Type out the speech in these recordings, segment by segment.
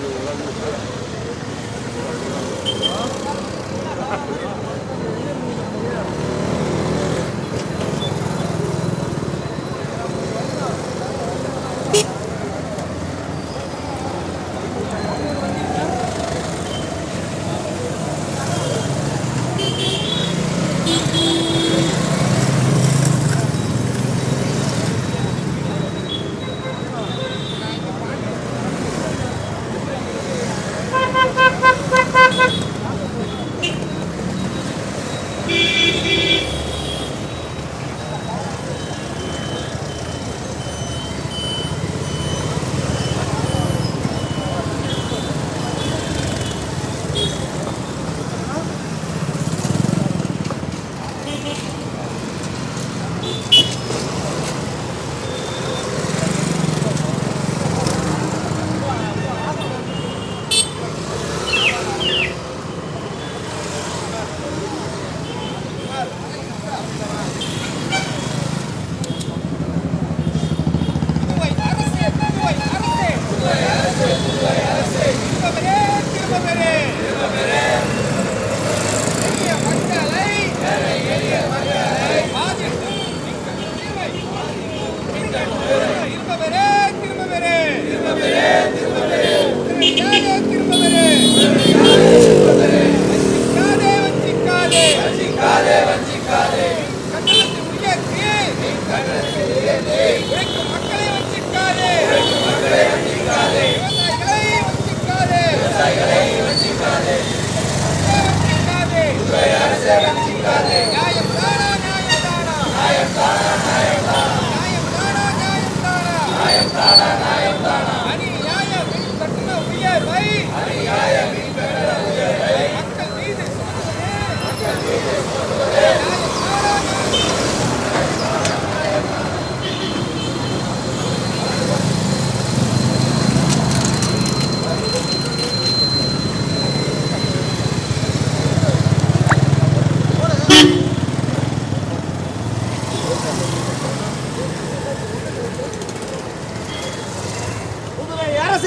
Thank you.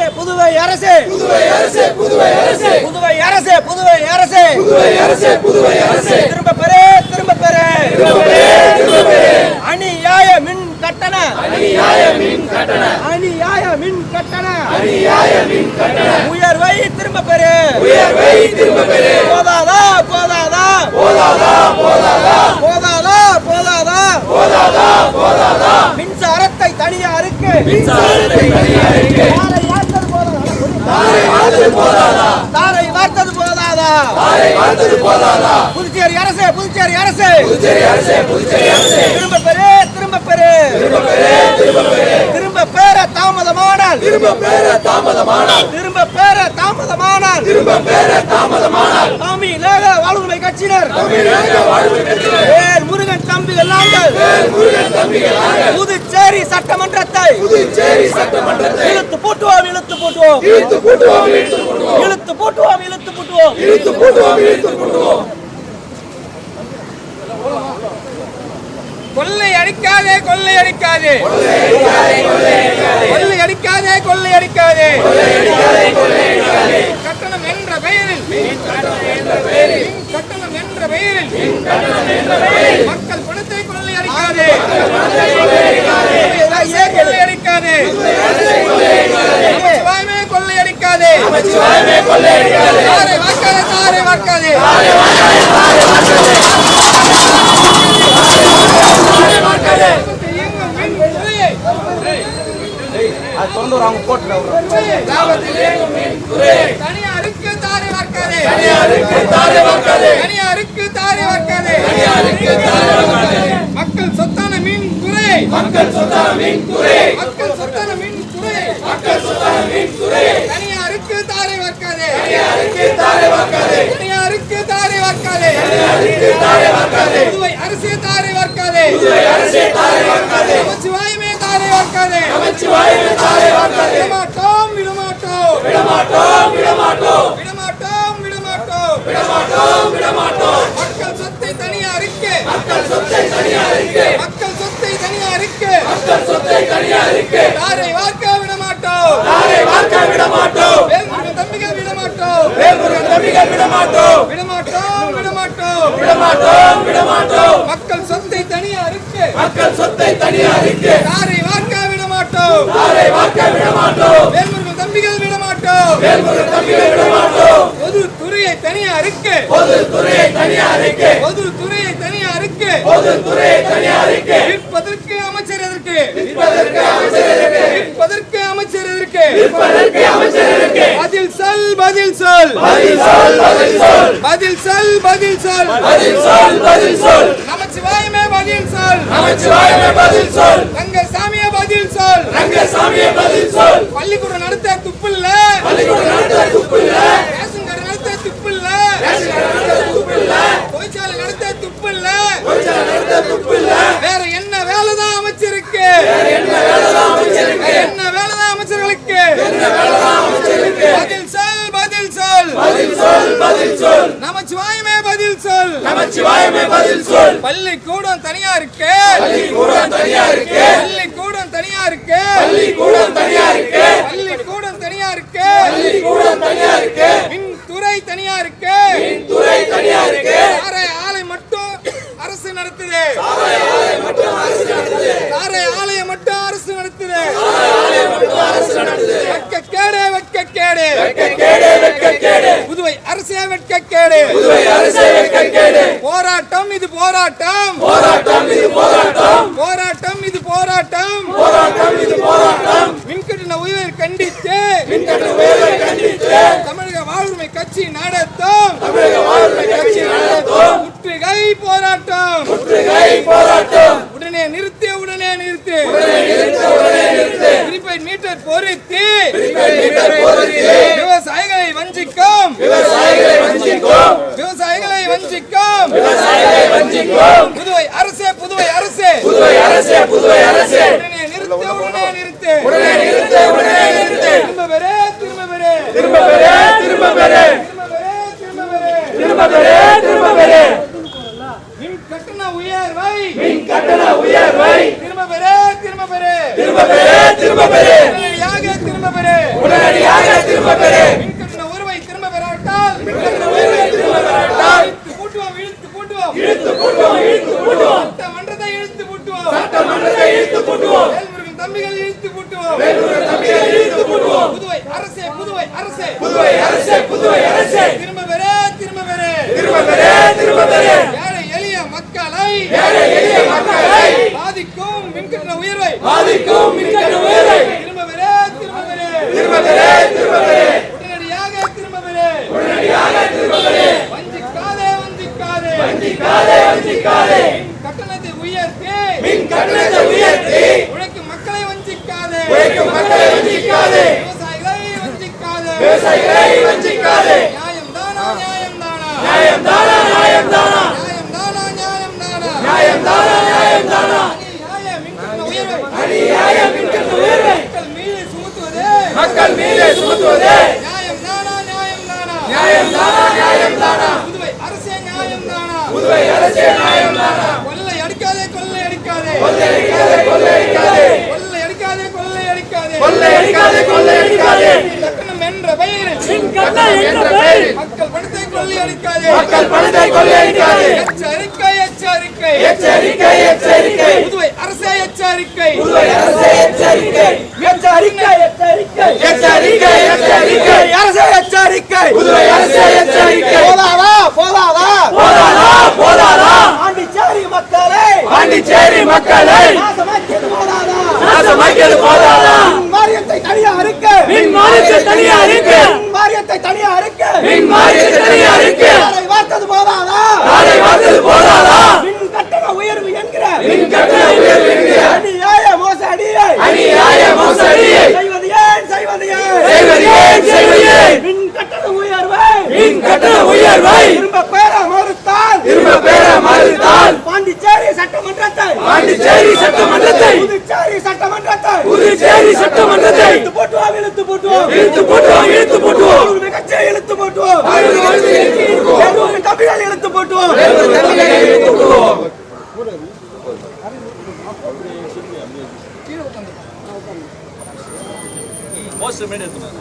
அரசு புதுவை அரசு. புதுவை அரசு புதுவை அரசு. புதுவை அரசு புதுவை அரசு. புதுவை அரசு புதுவை அரசு. திரும்ப பெறு திரும்ப பெறு. அநியாய மின் கட்டண. அநியாய மின் கட்டண. அநியாய மின் கட்டண. அநியாய மின் கட்டண. உயர்வை திரும்ப பெறு. உயர்வை திரும்ப பெறு. போதாதா போதாதா போதாதா போதாதா போதாதா போதாதா போதாதா போதாதா மின்சாரத்தை தனியாருக்கு மின்சாரத்தை தனியாருக்கு தாரை வார்த்தது போதாதா தாரை வாழ்ந்தது போதாதா தாரை வார்த்தது போதாதா தாரை வாழ்ந்தது போதாதா புதுச்சேரி அரசு புதுச்சேரி அரசு புதுச்சேரி அரசு திரும்ப பெரு திரும்ப பெரு திரும்ப பெரு திரும்ப பெரு திரும்ப பெற தாமதமானால். திரும்ப பெற தாமதமானால். திரும்ப பெற தாமதமானால் திரும்ப பெற தாமதமானால் தமிழக வாழ்வுமை கட்சியினர். தமிழக வாழ்வு பெற்ற வேல் முருகன் தம்பிகள் நாங்கள் முருகன் தம்பிகளாக புதுச்சேரி சட்டமன்றத்தை. புதுச்சேரி சட்டமன்றத்தை இழுத்து போட்டுவோம் இழுத்து போட்டுவோம் இழுத்து போட்டுவோம் இழுத்து போட்டுவோம் இழுத்து போட்டுவோம் இழுத்து போட்டுவோம். இழுத்து போட்டுவோம் இழுத்து போட்டுவோம். கொள்ளை அடிக்காதே கொள்ளை அடிக்காதே. கொள்ளை அடிக்காதே கொள்ளை அடிக்காதே. கட்டணம் என்ற பெயரில் கட்டணம் என்ற பெயரில் மக்கள் பணத்தை கொள்ளை அடிக்காதே. அரசே கொள்ளை அடிக்காதே. கொள்ளை அடிக்காதே. தாரை வாக்காதே வாக்காதே அது திறந்து ஒரு தாரை வார்க்காதே தாரை வார்க்காதே நமச்சிவாயமே தாரை வார்க்காதே விடமாட்டோம் விடமாட்டோம். விடமாட்டோம் விடமாட்டோம். விடமாட்டோம் விடமாட்டோம் விடமாட்டோம் விடமாட்டோம் மக்கள் சொத்தை தனியாருக்கு மக்கள் சொத்தை மக்கள் சொத்தை தனியாருக்கு மக்கள் சொத்தை தனியாருக்கு தாரை விடமாட்டோம் தாரை வார்க்க விடமாட்டோம் வேல்முருகன் தம்பிகள் விடமாட்டோம் வேல்முருகன் தம்பிகள் விடமாட்டோம் விடமாட்டோம் விடமாட்டோம் விடமாட்டோம் விடமாட்டோம் மக்கள் சொத்தை தனியாருக்கு மக்கள் சொத்தை தனியாருக்கு தாரை வார்க்க விடமாட்டோம் தாரை வார்க்க விடமாட்டோம் வேல்முருகன் தம்பிகள் விடமாட்டோம் வேல்முருகன் தம்பிகள் விடமாட்டோம் பொது துறையை தனியாருக்கு பொது துறையை தனியாருக்கு பொது துறையை தனியாருக்கு பொது துறையை தனியாருக்கு விற்பதற்கு அமைச்சர் எதற்கு? விற்பதற்கு அமைச்சர் இருக்கு விற்பதற்கு அமைச்சர் எதற்கு? விற்பதற்கு அமைச்சர் பதில் சொல் பதில் சொல். பதில் சொல் பதில் சொல். பதில் சொல் பதில் சொல். பதில் சொல் பதில் சொல். நமச்சிவாயமே பதில் சொல். நமச்சிவாயமே பதில் சொல். ரங்கசாமியே பதில் சொல். ரங்கசாமியே பதில் சொல். பள்ளிக்கூடம் நடத்த துப்பில்ல. பள்ளிக்கூடம் நடத்த துப்பில்ல. ரேஷன் கடை நடத்த துப்பில்ல. ரேஷன் கடை நடத்த துப்பில்ல. தொழிற்சாலை நடத்த துப்பில்ல. தொழிற்சாலை நடத்த துப்பில்ல. வேற என்ன வேலைதான் அமைச்சிருக்கு? என்ன வேலைதான் அமைச்சருக்கு? என்ன வேலைதான் அமைச்சர்களுக்கு? என்ன வேலைதான் அமைச்சருக்கு? பதில் சொல் பதில் சொல். பதில் சொல் பதில் சொல். நமச்சிவாயமே பதில் சொல். நமச்சிவாயமே பதில் சொல். பள்ளிக்கூடம் தனியா இருக்கு. பள்ளிக்கூடம் தனியா இருக்கு. பள்ளிக்கூடம் தனியாருக்கு. பள்ளிக்கூடம் தனியாருக்கு. பள்ளிக்கூடம் தனியாருக்கு. பள்ளிக்கூடம் தனியாருக்கு. மின் துறை தனியாருக்கு. மின் துறை தனியாருக்கு. சாரை ஆலை மட்டும் அரசு நடத்துது. சாரை ஆலை மட்டும் அரசு நடத்துது. சாரை ஆலையை மட்டும் அரசு நடத்துது. சாரை ஆலையை மட்டும் அரசு நடத்துது. வெக்க கேடு வெக்க கேடு வெக்க கேடு வெக்க கேடு புதுவை அரசே வெக்க கேடு புதுவை அரசே வெக்க கேடு போராட்டம் இது போராட்டம். போராட்டம் இது போராட்டம். போராட்டம். மின்கட்டண உயர் கண்டித்து மின்கட்ட உயர்வை கண்டித்து தமிழக வாழ்வுரிமை கட்சி நடத்தும். தமிழக வாழ்வுரிமை கட்சி நடத்தும். முற்றுகை போராட்டம். முற்றுகை போராட்டம். உடனே நிறுத்து உடனே நிறுத்து. நிறுத்த உடனே நிறுத்து. ப்ரீபெய்ட் மீட்டர் பொருத்தி. மீட்டர் பொருத்தி. விவசாயிகளை வஞ்சிக்கும். விவசாயிகளை வஞ்சிக்கும். விவசாயிகளை வஞ்சிக்கும். விவசாயிகளை வஞ்சிக்கும். புதுவை அரசே திரும்ப பெறே திரும்ப பெறே. ஏழை எளிய மக்களை? ஏழை எளிய மக்களை? விவசாயிகளை வஞ்சிக்காதே நியாயம் தானா நியாயம் தானா நியாயம் தானா நியாயம் தானா நியாயம் தானா நியாயம் தானா நியாயம் தானா நியாயம் தானா நியாய மின்கட்டண உயர்வை மக்கள் மீது சுமத்துவது. நியாயம் தானா நியாயம் தானா நியாயம் தானா நியாயம் தானா புதுவை அரசே நியாயம் தானா புதுவை அரசே நியாயம் தானா கொள்ளை அடிக்காதே. கொள்ளை அடிக்காதே கொள்ளையடிக்காதே கொள்ளையடிக்காதே கொள்ளை அடிக்காதே கொள்ளை அடிக்காதே. கொள்ளையடிக்காதே கொள்ளையடிக்காதே கட்டணம் என்ற பெயரில் என்ற பெயரில் மக்கள் பணத்தை கொள்ளை அடிக்காதே மக்கள் பணத்தை கொள்ளையடிக்காதே எச்சரிக்கை எச்சரிக்கை. எச்சரிக்கை எச்சரிக்கை. புதுவை அரசே எச்சரிக்கை. புதுவை அரசே எச்சரிக்கை. எச்சரிக்கை எச்சரிக்கை எச்சரிக்கை அரசே எச்சரிக்கை புதுவை அரசே எச்சரிக்கை போதாதா போதாதா போதாதா போதாதா பாண்டிச்சேரி மக்களை பாண்டிச்சேரி மக்களை நாசமாக்கியது போதாதா நாசமாக்கியது போதாதா வாரியத்தை அறுக்க மின் மானியத்தை தனியா அறுக்க மின் வாரியத்தை தனியா அறுக்க மின் மானியத்தை தனியா அறுக்க அதை வார்த்தது போதாதா? அதை பார்த்தது போதாதா? மின் கட்டண உயர்வு என்கிற. மின் கட்டண உயர்வு என்கிற. அநியாய மோசடியை. அநியாய மோசடியை. செய்வது ஏன் செய்வது ஏன்? செய்வது ஏன் செய்வது ஏன்? மின் கட்டண உயர்வை. மின் கட்டண உயர்வை. திரும்ப பெற மறுத்தால். திரும்ப பெற மறுத்தால். பாண்டிச்சேரி சட்டமன்றத்தை. பாண்டிச்சேரி சட்டமன்றத்தை. புதுச்சேரி சட்டமன்றத்தை. புதுச்சேரி சட்டமன்றத்தை. போட்டுவோம் இழுத்து போட்டுவோம். இழுத்து போட்டுவோம் இழுத்து போட்டுவோம். ஒரு மிகச்சிறிய இழுத்து போட்டுவோம். வந்து இழுத்து போட்டுவோம். இழுத்து போட்டுவோம். எடுத்துனாங்க